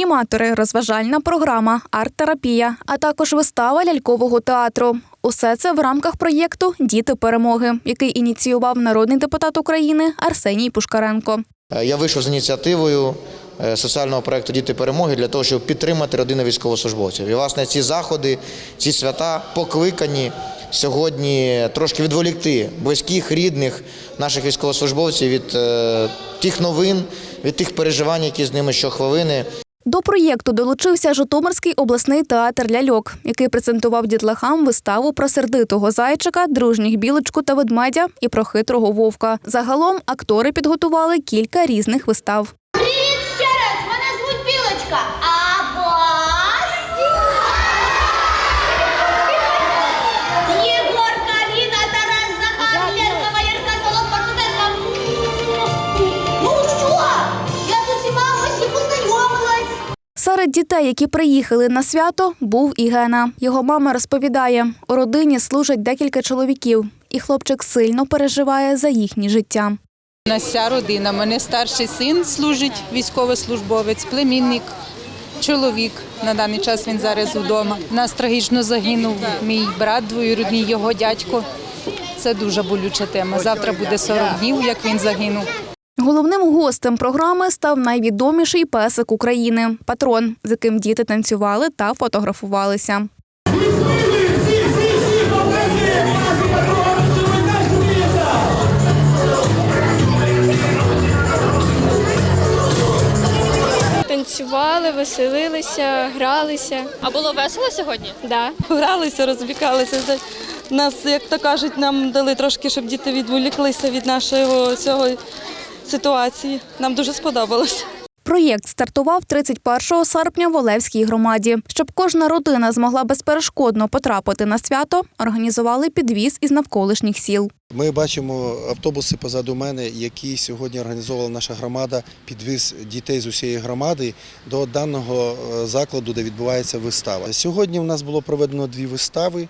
аніматори, розважальна програма, арт-терапія, а також вистава лялькового театру. Усе це в рамках проєкту Діти перемоги, який ініціював народний депутат України Арсеній Пушкаренко. Е, Я вийшов з ініціативою е, соціального проєкту Діти перемоги для того, щоб підтримати родини військовослужбовців. І власне ці заходи, ці свята покликані сьогодні трошки відволікти близьких, рідних наших військовослужбовців від е, тих новин, від тих переживань, які з ними щохвилини. До проєкту долучився Житомирський обласний театр ляльок, який презентував дітлахам виставу про сердитого зайчика, дружніх білочку та ведмедя і про хитрого вовка. Загалом актори підготували кілька різних вистав. Серед дітей, які приїхали на свято, був і Гена. Його мама розповідає, у родині служать декілька чоловіків, і хлопчик сильно переживає за їхнє життя. У нас вся родина. Мене старший син служить військовослужбовець, племінник, чоловік. На даний час він зараз вдома. Нас трагічно загинув мій брат, двоюрідний його дядько. Це дуже болюча тема. Завтра буде 40 днів, як він загинув. Головним гостем програми став найвідоміший песик України патрон, з яким діти танцювали та фотографувалися. Танцювали, веселилися, гралися. А було весело сьогодні? Да. Гралися, розвлікалися. Це Нас, як то кажуть, нам дали трошки, щоб діти відволіклися від нашого цього ситуації. Нам дуже сподобалось. Проєкт стартував 31 серпня в Олевській громаді. Щоб кожна родина змогла безперешкодно потрапити на свято, організували підвіз із навколишніх сіл. Ми бачимо автобуси позаду мене, які сьогодні організовувала наша громада, підвіз дітей з усієї громади до даного е, закладу, де відбувається вистава. Сьогодні в нас було проведено дві вистави.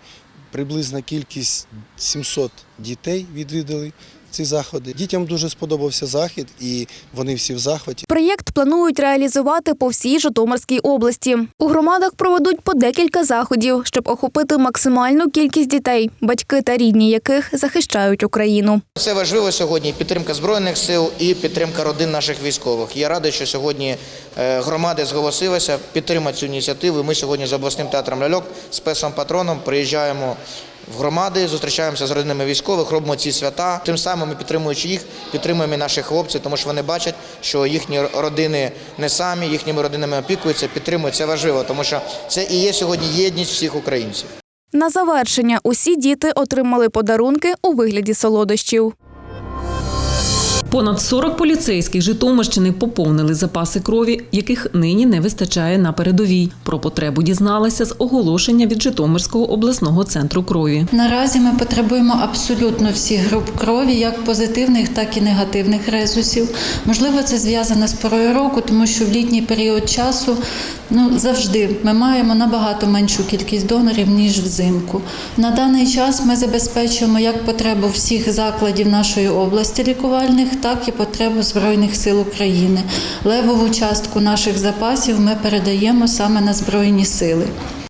Приблизна кількість 700 дітей відвідали ці заходи. Дітям дуже сподобався захід, і вони всі в захваті. Проєкт планують реалізувати по всій Житомирській області. У громадах проведуть по декілька заходів, щоб охопити максимальну кількість дітей, батьки та рідні яких захищають Україну. Це важливо сьогодні підтримка збройних сил і підтримка родин наших військових. Я радий, що сьогодні е, громади зголосилися підтримати цю ініціативу. Ми сьогодні з обласним театром ляльок з песом патроном приїжджаємо. В громади зустрічаємося з родинами військових, робимо ці свята. Тим самим ми підтримуючи їх, підтримуємо і наших хлопців, тому що вони бачать, що їхні родини не самі, їхніми родинами опікуються, підтримують. Це важливо, тому що це і є сьогодні єдність всіх українців. На завершення усі діти отримали подарунки у вигляді солодощів. Понад 40 поліцейських Житомирщини поповнили запаси крові, яких нині не вистачає на передовій. Про потребу дізналися з оголошення від Житомирського обласного центру крові. Наразі ми потребуємо абсолютно всіх груп крові, як позитивних, так і негативних резусів. Можливо, це зв'язано з порою року, тому що в літній період часу ну завжди ми маємо набагато меншу кількість донорів ніж взимку. На даний час ми забезпечуємо як потребу всіх закладів нашої області лікувальних, так і потребу збройних сил України. Левову частку наших запасів ми передаємо саме на збройні сили.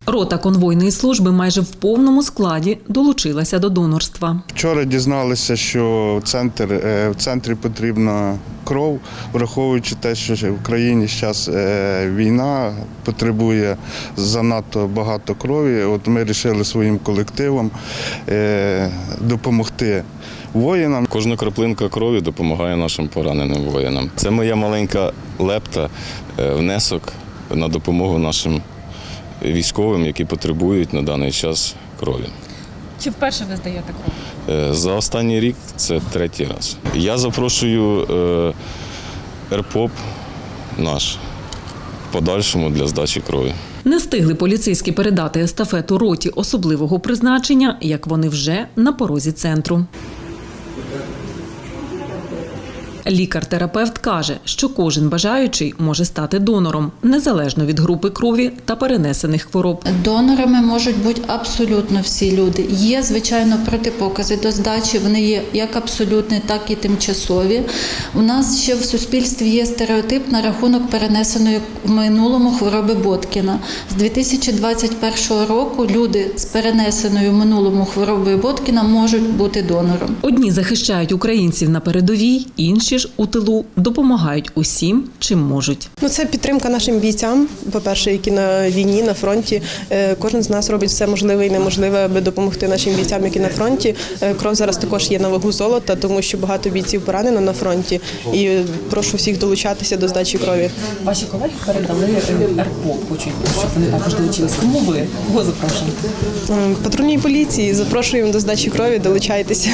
Рота конвойної служби майже в повному складі долучилася до донорства. Вчора дізналися, що в, центр, е, в центрі потрібна кров, враховуючи те, що в країні зараз війна потребує занадто багато крові. От ми вирішили своїм колективом е, допомогти воїнам. Кожна краплинка крові допомагає нашим пораненим воїнам. Це моя маленька лепта, е, внесок на допомогу нашим військовим, які потребують на даний час крові. Чи вперше ви здаєте кров? Е, За останній рік це третій раз. Я запрошую е, РПОП наш в подальшому для здачі крові. Не встигли поліцейські передати естафету роті особливого призначення, як вони вже на порозі центру. Лікар-терапевт каже, що кожен бажаючий може стати донором, незалежно від групи крові та перенесених хвороб. Донорами можуть бути абсолютно всі люди. Є, звичайно, протипокази до здачі. Вони є як абсолютні, так і тимчасові. У нас ще в суспільстві є стереотип на рахунок перенесеної в минулому хвороби Боткіна. З 2021 року люди з перенесеною в минулому хворобою Боткіна можуть бути донором. Одні захищають українців на передовій, інші ж у тилу допомагають усім, чим можуть. Ну, це підтримка нашим бійцям, по-перше, які на війні, на фронті. Е, Кожен з нас робить все можливе і неможливе, аби допомогти нашим бійцям, які на фронті. Е, Кров зараз також є на вагу золота, тому що багато бійців поранено на фронті. І прошу всіх долучатися до здачі крові. Ваші колеги передали РПО, хочуть, щоб вони також долучились. Кому ви? Кого запрошуєте? Патрульній поліції запрошуємо до здачі крові, долучайтеся.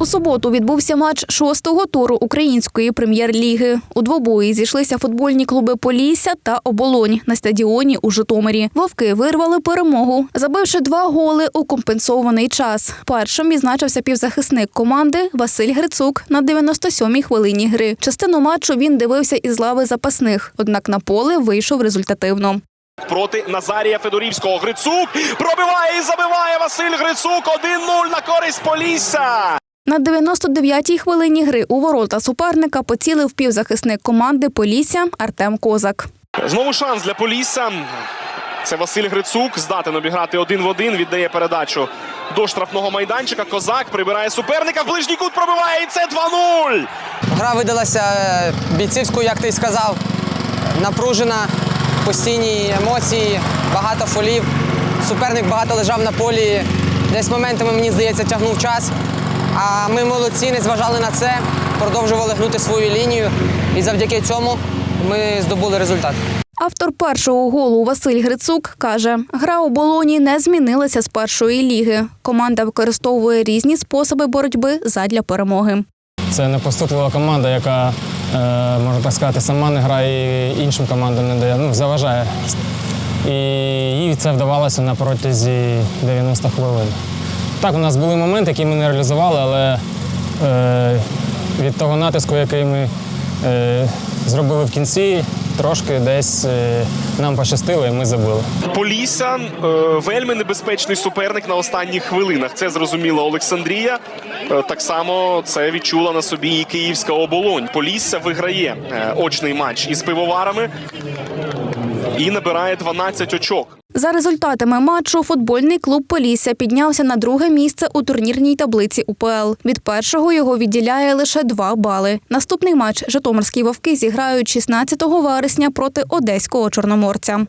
У суботу відбувся матч шостого туру української прем'єр-ліги. У двобої зійшлися футбольні клуби Полісся та Оболонь на стадіоні у Житомирі. Вовки вирвали перемогу, забивши два голи у компенсований час. Першим відзначився півзахисник команди Василь Грицук на 97-й хвилині гри. Частину матчу він дивився із лави запасних, однак на поле вийшов результативно. проти Назарія Федорівського. Грицук пробиває і забиває Василь Грицук. 1-0 на користь Полісся. На 99-й хвилині гри у ворота суперника поцілив півзахисник команди Полісся Артем Козак. Знову шанс для Полісся. Це Василь Грицук. Здатен обіграти один в один. Віддає передачу до штрафного майданчика. Козак прибирає суперника. В ближній кут пробиває. І це 2-0. Гра видалася е, бійцівською, як ти й сказав. Напружена, постійні емоції, багато фолів. Суперник багато лежав на полі. Десь моментами, мені здається, тягнув час. А ми молодці, не зважали на це, продовжували гнути свою лінію. І завдяки цьому ми здобули результат. Автор першого голу Василь Грицук каже, гра у болоні не змінилася з першої ліги. Команда використовує різні способи боротьби задля перемоги. Це непоступлива команда, яка, е, можна так сказати, сама не грає і іншим командам не дає, ну, заважає. І їй це вдавалося на протязі 90 хвилин. Так, у нас були моменти, які ми не реалізували, але е, від того натиску, який ми е, зробили в кінці, трошки десь е, нам пощастило і ми забили. Полісся е, вельми небезпечний суперник на останніх хвилинах. Це зрозуміла Олександрія. Е, так само це відчула на собі і Київська оболонь. Полісся виграє е, очний матч із пивоварами і набирає 12 очок. За результатами матчу футбольний клуб Полісся піднявся на друге місце у турнірній таблиці УПЛ. Від першого його відділяє лише два бали. Наступний матч Житомирські вовки зіграють 16 вересня проти одеського чорноморця.